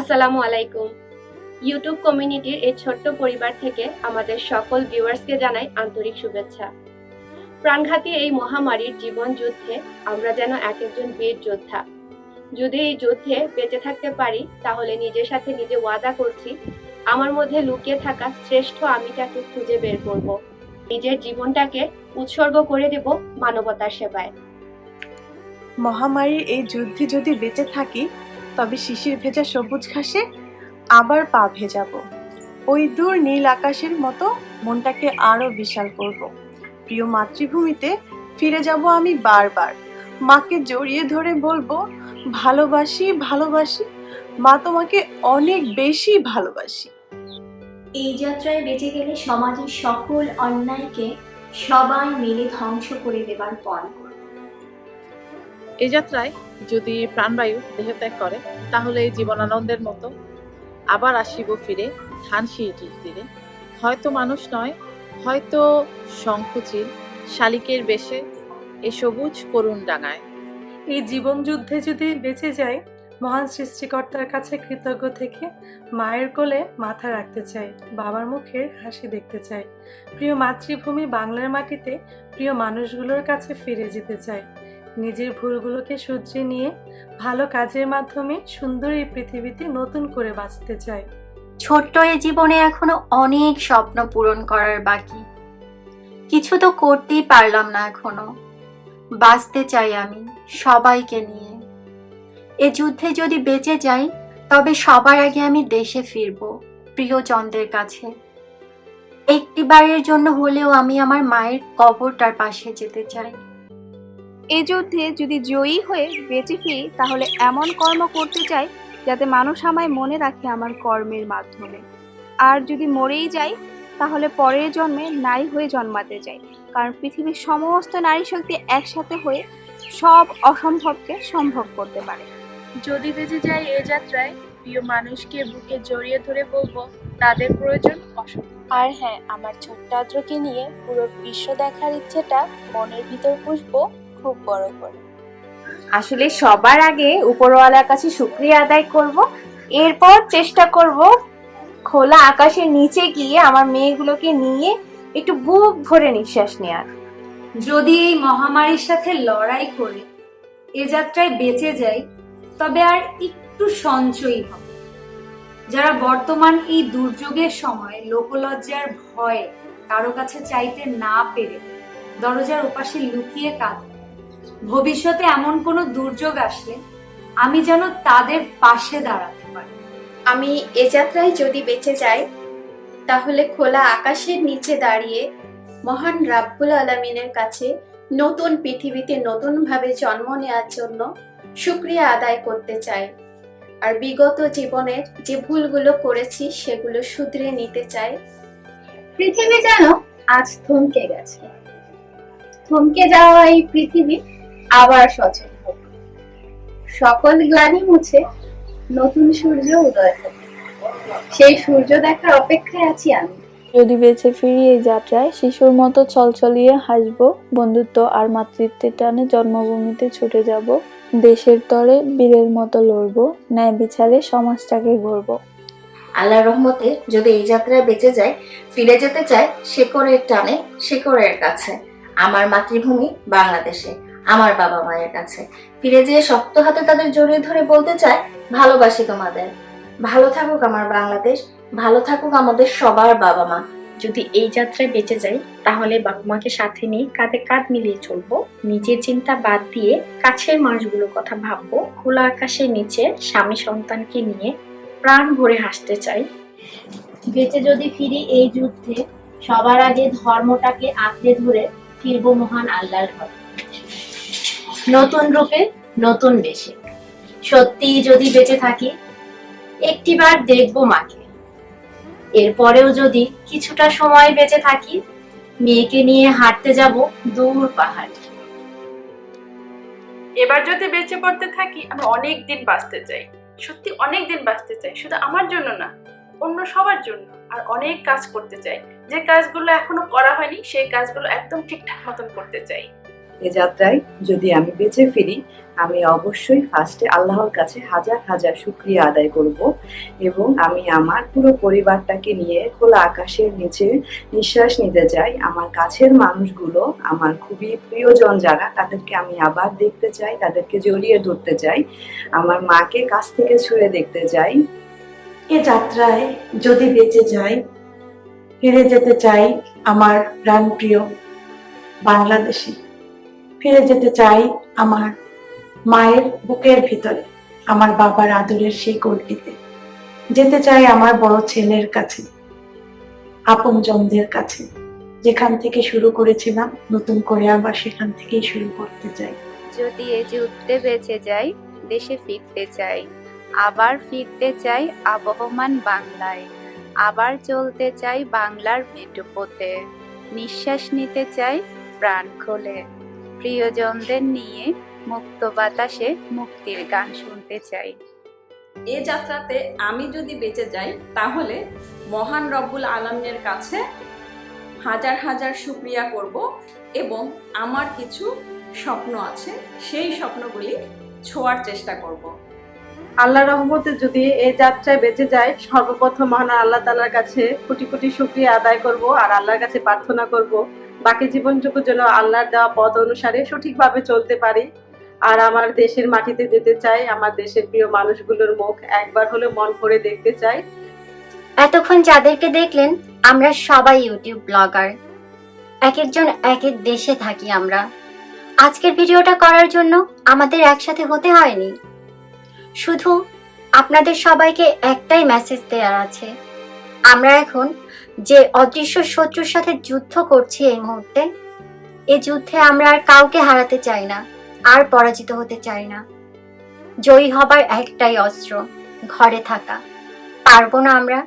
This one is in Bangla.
আসসালামু আলাইকুম। ইউটিউব কমিউনিটির এই ছোট্ট পরিবার থেকে আমাদের সকল ভিউয়ার্সকে জানাই আন্তরিক শুভেচ্ছা। প্রাণঘাতী এই মহামারীর জীবন যুদ্ধে আমরা যেন এক একজন বীর যোদ্ধা। যদি এই যুদ্ধে বেঁচে থাকতে পারি, তাহলে নিজের সাথে নিজে ওয়াদা করছি, আমার মধ্যে লুকিয়ে থাকা শ্রেষ্ঠ আমিটাকে খুঁজে বের করব। নিজের জীবনটাকে উৎসর্গ করে দেব মানবতার সেবায়। মহামারীর এই যুদ্ধে যদি বেঁচে থাকি তবে শিশির ভেজা সবুজ ঘাসে আবার পা ভেজাবো। ওই দূর নীল আকাশের মতো মনটাকে আরও বিশাল করব। প্রিয় মাতৃভূমিতে ফিরে যাব আমি বারবার। মাকে জড়িয়ে ধরে বলব, ভালোবাসি ভালোবাসি। মা তোমাকে অনেক বেশি ভালোবাসি। এই যাত্রায় বেঁচে গেলে সমাজের সকল অন্যায়কে সবাই মিলে ধ্বংস করে দেবার পণ এই যাত্রায় যদি প্রাণবায়ু দেহত্যাগ করে, তাহলে জীবনানন্দের মতো আবার আসিব ফিরে ধান সিঁড়িটির তীরে। হয়তো মানুষ নয়, হয়তো শঙ্খচিল শালিকের বেশে এ সবুজ করুণ ডাঙায়। এই জীবন যুদ্ধে যদি বেঁচে যায়, মহান সৃষ্টিকর্তার কাছে কৃতজ্ঞ থেকে মায়ের কোলে মাথা রাখতে চাই বাবার মুখের হাসি দেখতে চাই প্রিয় মাতৃভূমি বাংলার মাটিতে প্রিয় মানুষগুলোর কাছে ফিরে যেতে চাই নিজের ভুলগুলোকে শুধরে নিয়ে ভালো কাজের মাধ্যমে সুন্দর এই পৃথিবীতে নতুন করে বাঁচতে চাই ছোট্ট এই জীবনে এখনও অনেক স্বপ্ন পূরণ করার বাকি। কিছু তো করতেই পারলাম না এখনও। বাঁচতে চাই আমি সবাইকে নিয়ে। এ যুদ্ধে যদি বেঁচে যাই, তবে সবার আগে আমি দেশে ফিরব, প্রিয়জনদের কাছে। একটিবারের জন্য হলেও আমি আমার মায়ের কবরটার পাশে যেতে চাই। এই যুদ্ধে যদি জয়ী হয়ে বেঁচে ফিরি তাহলে এমন কর্ম করতে চাই যাতে মানুষ আমায় মনে রাখে আমার কর্মের মাধ্যমে। আর যদি মরেই যাই তাহলে পরের জন্মে নারী হয়ে জন্মাতে চাই কারণ পৃথিবীর সমস্ত নারী শক্তি একসাথে হয়ে সব অসম্ভবকে সম্ভব করতে পারে। যদি বেঁচে যাই এ যাত্রায় প্রিয় মানুষকে বুকে জড়িয়ে ধরে বলব তাদের প্রয়োজন অসম্ভব। আর হ্যাঁ আমার ছোট্ট আদ্রকে নিয়ে পুরো বিশ্ব দেখার ইচ্ছেটা মনের ভিতর পুষবো। খুব বড় করে। আসলে সবার আগে উপরওয়ালার কাছে শুক্রিয়া আদায় করব, এরপর চেষ্টা করব খোলা আকাশের নিচে গিয়ে আমার মেয়েগুলোকে নিয়ে একটু বুক ভরে নিঃশ্বাস নেওয়ার যদি এই মহামারীর সাথে লড়াই করে এ যাত্রায় বেঁচে যাই, তবে আর একটু সঞ্চয়ী হবে। যারা বর্তমান এই দুর্যোগের সময় লোকলজ্জার ভয়ে কারও কাছে চাইতে না পেরে দরজার ওপাশে লুকিয়ে কাঁদে ভবিষ্যতে এমন কোনো দুর্যোগ আসলে আমি যেন তাদের পাশে দাঁড়াতে পারি। আমি এ যাত্রায় যদি বেঁচে যাই তাহলে খোলা আকাশের নিচে দাঁড়িয়ে মহান রাব্বুল আলমিনের কাছে নতুন পৃথিবীতে নতুনভাবে জন্ম নেওয়ার জন্য শুক্রিয়া আদায় করতে চাই। আর বিগত জীবনের যে ভুলগুলো করেছি সেগুলো শুধরে নিতে চাই। পৃথিবী যেন আজ থমকে গেছে। থমকে যাওয়া এই পৃথিবী আবার সচল হবে সকল গ্লানি মুছে নতুন সূর্য উদয় হবে সেই সূর্য দেখার অপেক্ষায় আছি আমি। যদি বেঁচে ফিরি এই যাত্রায় শিশুর মতো ছলছলিয়ে হাসবো বন্ধুত্ব আর মাতৃত্বের টানে জন্মভূমিতে ছুটে যাব দেশের তরে বীরের মতো লড়বো ন্যায় বিচারে সমাজটাকে গড়বো। আল্লাহ রহমতে যদি এই যাত্রায় বেঁচে যায় ফিরে যেতে চায় শেকড়ের টানে শেকড়ের কাছে। আমার মাতৃভূমি বাংলাদেশে। আমার বাবা মায়ের কাছে। ফিরে যেয়ে শক্ত হাতে তাদের জড়িয়ে ধরে বলতে চায়, ভালোবাসি তোমাদের। ভালো থাকুক আমার বাংলাদেশ, ভালো থাকুক আমাদের সবার বাবা মা। যদি এই যাত্রায় বেঁচে যাই, তাহলে বাবা মাকে সাথে নিয়ে কাঁধে কাঁধ মিলিয়ে চলবো। নিজের চিন্তা বাদ দিয়ে কাছের মানুষগুলোর কথা ভাববো। খোলা আকাশের নিচে স্বামী সন্তানকে নিয়ে প্রাণ ভরে হাসতে চাই। বেঁচে যদি ফিরি এই যুদ্ধে, সবার আগে ধর্মটাকে আঁকড়ে ধরে ফিরবো মহান আল্লাহর ঘরে। নতুন রূপে, নতুন বেশে সত্যি যদি বেঁচে থাকি, একটিবার দেখব মাকে। এরপরেও যদি কিছুটা সময় বেঁচে থাকি, মেয়েকে নিয়ে হাঁটতে যাব দূর পাহাড়ে। এবার যদি বেঁচে পড়তে থাকি, আমি অনেক দিন বাঁচতে চাই। সত্যি অনেক দিন বাঁচতে চাই, শুধু আমার জন্য না, অন্য সবার জন্য। আর অনেক কাজ করতে চাই। যে কাজগুলো এখনও করা হয়নি, সেই কাজগুলো একদম ঠিকঠাক মতন করতে চাই। এ যাত্রায় যদি আমি বেঁচে ফিরি, আমি অবশ্যই ফার্স্টে আল্লাহর কাছে হাজার হাজার শুক্রিয়া আদায় করব এবং আমি আমার পুরো পরিবারটাকে নিয়ে খোলা আকাশের নিচে নিঃশ্বাস নিতে চাই। আমার কাছের মানুষগুলো, আমার খুবই প্রিয়জন যারা, তাদেরকে আমি আবার দেখতে চাই, তাদেরকে জড়িয়ে ধরতে চাই, আমার মাকে কাছ থেকে ছুঁয়ে দেখতে চাই। এ যাত্রায় যদি বেঁচে যাই ফিরে যেতে চাই আমার প্রাণপ্রিয় বাংলাদেশে। ফিরে যেতে চাই আমার মায়ের বুকের ভিতরে, আমার বাবার আদরের সেই গর্বিতে যেতে চাই আমার বড় ছেলের কাছে আপনজনদের কাছে। যেখান থেকে শুরু করেছিলাম, নতুন করে আবার সেখান থেকেই শুরু করতে চাই। যদি এ যে উঠতে বেঁচে যাই, দেশে ফিরতে চাই। আবার ফিরতে চাই আবহমান বাংলায়। আবার চলতে চাই বাংলার মেটুপোতে নিঃশ্বাস নিতে চাই প্রাণ খোলে। প্রিয়জনদের নিয়ে মুক্ত বাতাসে মুক্তির গান শুনতে চাই। এ যাত্রাতে আমি যদি বেঁচে যাই তাহলে মহান রব্বুল আলমের কাছে হাজার হাজার শুক্রিয়া করব এবং আমার কিছু স্বপ্ন আছে সেই স্বপ্নগুলি ছোঁয়ার চেষ্টা করব। আল্লাহ রহমতে যদি এই যাত্রায় বেঁচে যায় সর্বপ্রথম মহান আল্লাহ তালার কাছে কোটি কোটি শুক্রিয়া আদায় করব আর আল্লাহর কাছে প্রার্থনা করব। বাকি জীবনটুকু যেন আল্লাহর দেওয়া পথ অনুসারে সঠিকভাবে চলতে পারি। আর আমার দেশের মাটিতে যেতে চাই, আমার দেশের প্রিয় মানুষগুলোর মুখ একবার হলে মন ভরে দেখতে চাই। এতক্ষণ যাদেরকে দেখলেন, আমরা সবাই ইউটিউব ব্লগার। এক একজন এক এক দেশে থাকি আমরা। আজকের ভিডিওটা করার জন্য আমাদের একসাথে হতে হয়নি। শুধু আপনাদের সবাইকে একটাই মেসেজ দেওয়ার আছে। আমরা এখন যে অদৃশ্য শত্রুর সাথে যুদ্ধ করছি এই মুহূর্তে, এ যুদ্ধে আমরা আর কাউকে হারাতে চাই না, আর পরাজিত হতে চাই না। জয়ী হবার একটাই অস্ত্র, ঘরে থাকা। পারব না আমরা।